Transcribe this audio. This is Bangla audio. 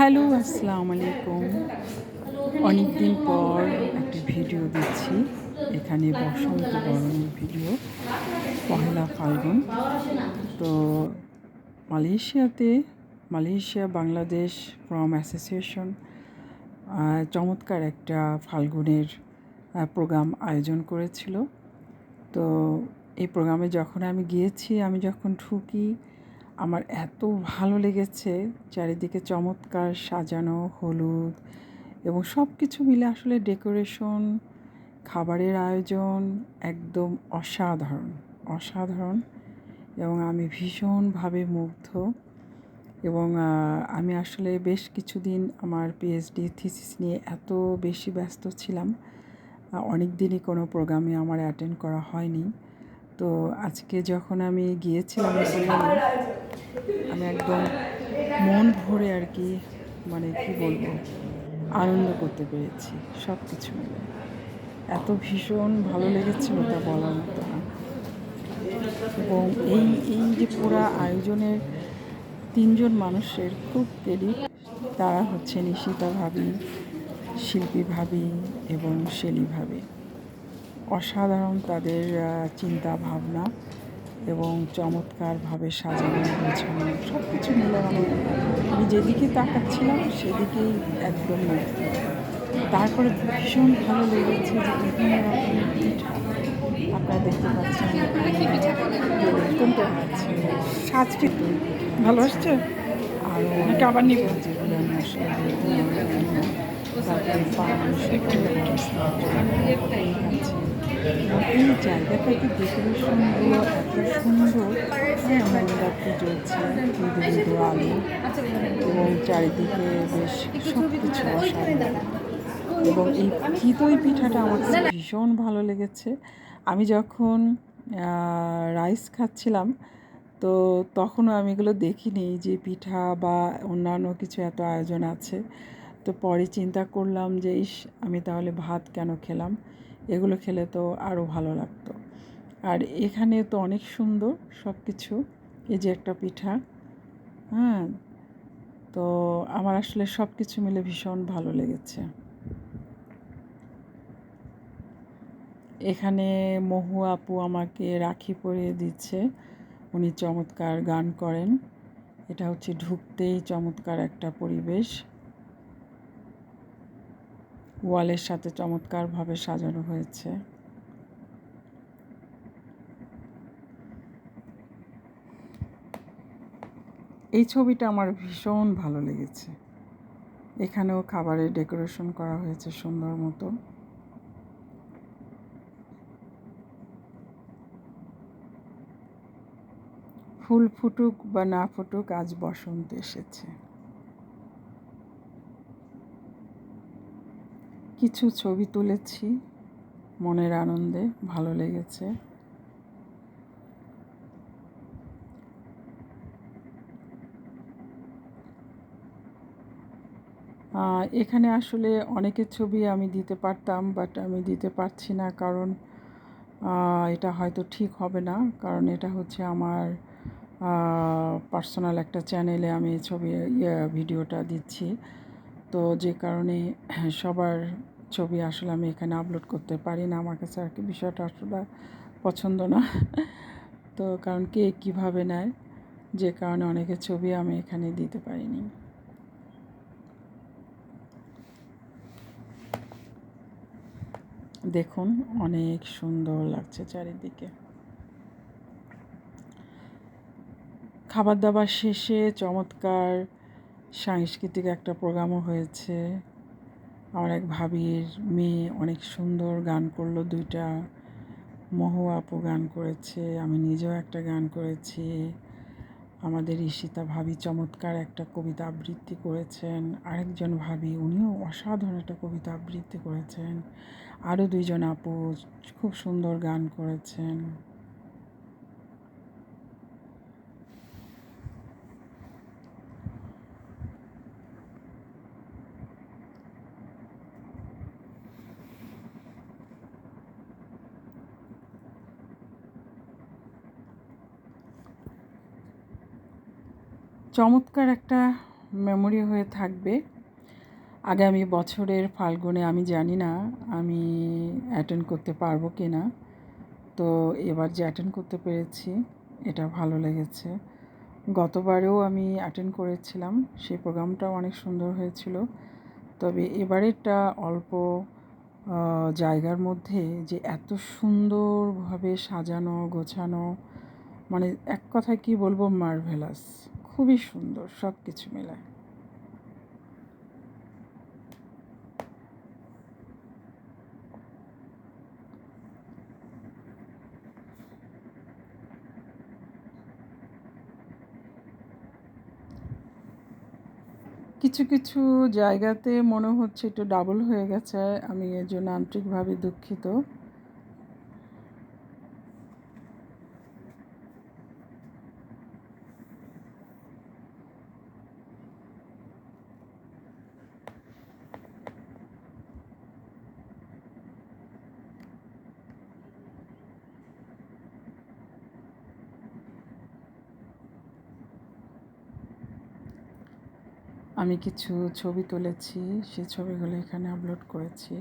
হ্যালো আসসালামু আলাইকুম অনেক দিন পর একটি ভিডিও দিচ্ছি এখানে বসন্ত বরণের ভিডিও, পহেলা ফাল্গুন। তো মালয়েশিয়াতে, মালয়েশিয়া, বাংলাদেশ ফ্রম অ্যাসোসিয়েশন চমৎকার একটা ফাল্গুনের প্রোগ্রাম আয়োজন করেছিল। তো এই প্রোগ্রামে যখন আমি গিয়েছি, আমি যখন ঢুকি আমার এত ভালো লেগেছে চারিদিকে চমৎকার সাজানো হলুদ এবং সব কিছু মিলে আসলে ডেকোরেশন খাবারের আয়োজন একদম অসাধারণ অসাধারণ এবং আমি ভীষণভাবে মুগ্ধ এবং আমি আসলে বেশ কিছুদিন আমার পিএইচডি থিসিস নিয়ে এত বেশি ব্যস্ত ছিলাম। অনেক দিনই কোনো প্রোগ্রামে আমার অ্যাটেন্ড করা হয়নি। তো আজকে যখন আমি গিয়েছিলাম আমি একদম মন ভরে আর কি মানে কি বলব, আনন্দ করতে পেরেছি সব কিছু মিলে। এত ভীষণ ভালো লেগেছিল তা বলার মতো না। এবং এই এই যে পুরা আয়োজনের তিনজন মানুষের খুব ক্রেডিট তারা হচ্ছে নিশিতা ভাবি, শিল্পী ভাবি এবং শেলি ভাবি। অসাধারণ তাদের চিন্তা ভাবনা। এবং চমৎকারভাবে সাজানো গোছানো সব কিছু মিলে মানে আমি যেদিকে তাকাচ্ছিলাম সেদিকেই একদম তারপরে ভীষণ ভালো লেগেছে যে বিভিন্ন রকমের পিঠা আপনারা দেখতে পাচ্ছেন। কোনটা আছে। সাজটি ভালো আসছে? আরও আবার নিব। যেগুলো আমি আসলে তারপরে পান আছে এই জায়গাটাতে ডেকোরেশনগুলো এত সুন্দর জ্বলছে মৃদু মৃদু আলো এবং চারিদিকে বেশ সব কিছু এবং এই চিতই পিঠাটা আমার ভীষণ ভালো লেগেছে আমি যখন রাইস খাচ্ছিলাম তো তখনও আমি এগুলো দেখিনি যে পিঠা বা অন্যান্য কিছু এত আয়োজন আছে। তো পরে চিন্তা করলাম যে, ইস, আমি তাহলে ভাত কেন খেলাম? এগুলো খেলে তো আরও ভালো লাগতো। আর এখানে তো অনেক সুন্দর সব কিছু এই যে একটা পিঠা হ্যাঁ? তো আমার আসলে সব কিছু মিলে ভীষণ ভালো লেগেছে। এখানে মহু আপু আমাকে রাখি পরিয়ে দিচ্ছে। উনি চমৎকার গান করেন। এটা হচ্ছে ঢুকতেই চমৎকার একটা পরিবেশ। ওয়ালের সাথে চমৎকারভাবে সাজানো হয়েছে। এই ছবিটা আমার ভীষণ ভালো লেগেছে। এখানেও খাবারের ডেকোরেশন করা হয়েছে সুন্দর মতো। ফুল ফুটুক বা না ফুটুক, আজ বসন্ত এসেছে। কিছু ছবি তুলেছি। মনের আনন্দে ভালো লেগেছে। এখানে আসলে অনেকের ছবি আমি দিতে পারতাম বাট আমি দিতে পারছি না কারণ এটা হয়তো ঠিক হবে না। কারণ এটা হচ্ছে আমার পার্সোনাল একটা চ্যানেলে আমি ছবি ইয়ে ভিডিওটা দিচ্ছি। তো যে কারণে সবার ছবি আসলে আমি এখানে আপলোড করতে পারি না। আমার কাছে আর কি বিষয়টা আসলে পছন্দ না। তো কারণ কে কীভাবে নেয়, যে কারণে অনেকের ছবি আমি এখানে দিতে পারিনি। দেখুন, অনেক সুন্দর লাগছে চারিদিকে। খাবার দাবার শেষে চমৎকার সাংস্কৃতিক একটা প্রোগ্রামও হয়েছে। আমার এক ভাবির মেয়ে অনেক সুন্দর গান করল, দুইটা মহু আপু গান করেছে, আমি নিজেও একটা গান করেছি। আমাদের ঈশিতা ভাবি চমৎকার একটা কবিতা আবৃত্তি করেছেন। আরেকজন ভাবি, উনিও অসাধারণ একটা কবিতা আবৃত্তি করেছেন। আরও দুইজন আপু খুব সুন্দর গান করেছেন। চমৎকার একটা মেমোরি হয়ে থাকবে। আগামী বছরের ফাল্গুনে আমি জানি না আমি অ্যাটেন্ড করতে পারব কি না তো এবার যে অ্যাটেন্ড করতে পেরেছি, এটা ভালো লেগেছে। গতবারেও আমি অ্যাটেন্ড করেছিলাম, সেই প্রোগ্রামটাও অনেক সুন্দর হয়েছিল। তবে এবারেরটা অল্প জায়গার মধ্যে যে এত সুন্দরভাবে সাজানো, গোছানো মানে এক কথায় কি বলব মার্ভেলাস খুবই সুন্দর সব কিছু মেলায়। কিছু কিছু জায়গাতে মনে হচ্ছে একটু ডাবল হয়ে গেছে, আমি এর জন্য আন্তরিকভাবে দুঃখিত। আমি কিছু ছবি তুলেছি সে ছবিগুলো এখানে আপলোড করেছি।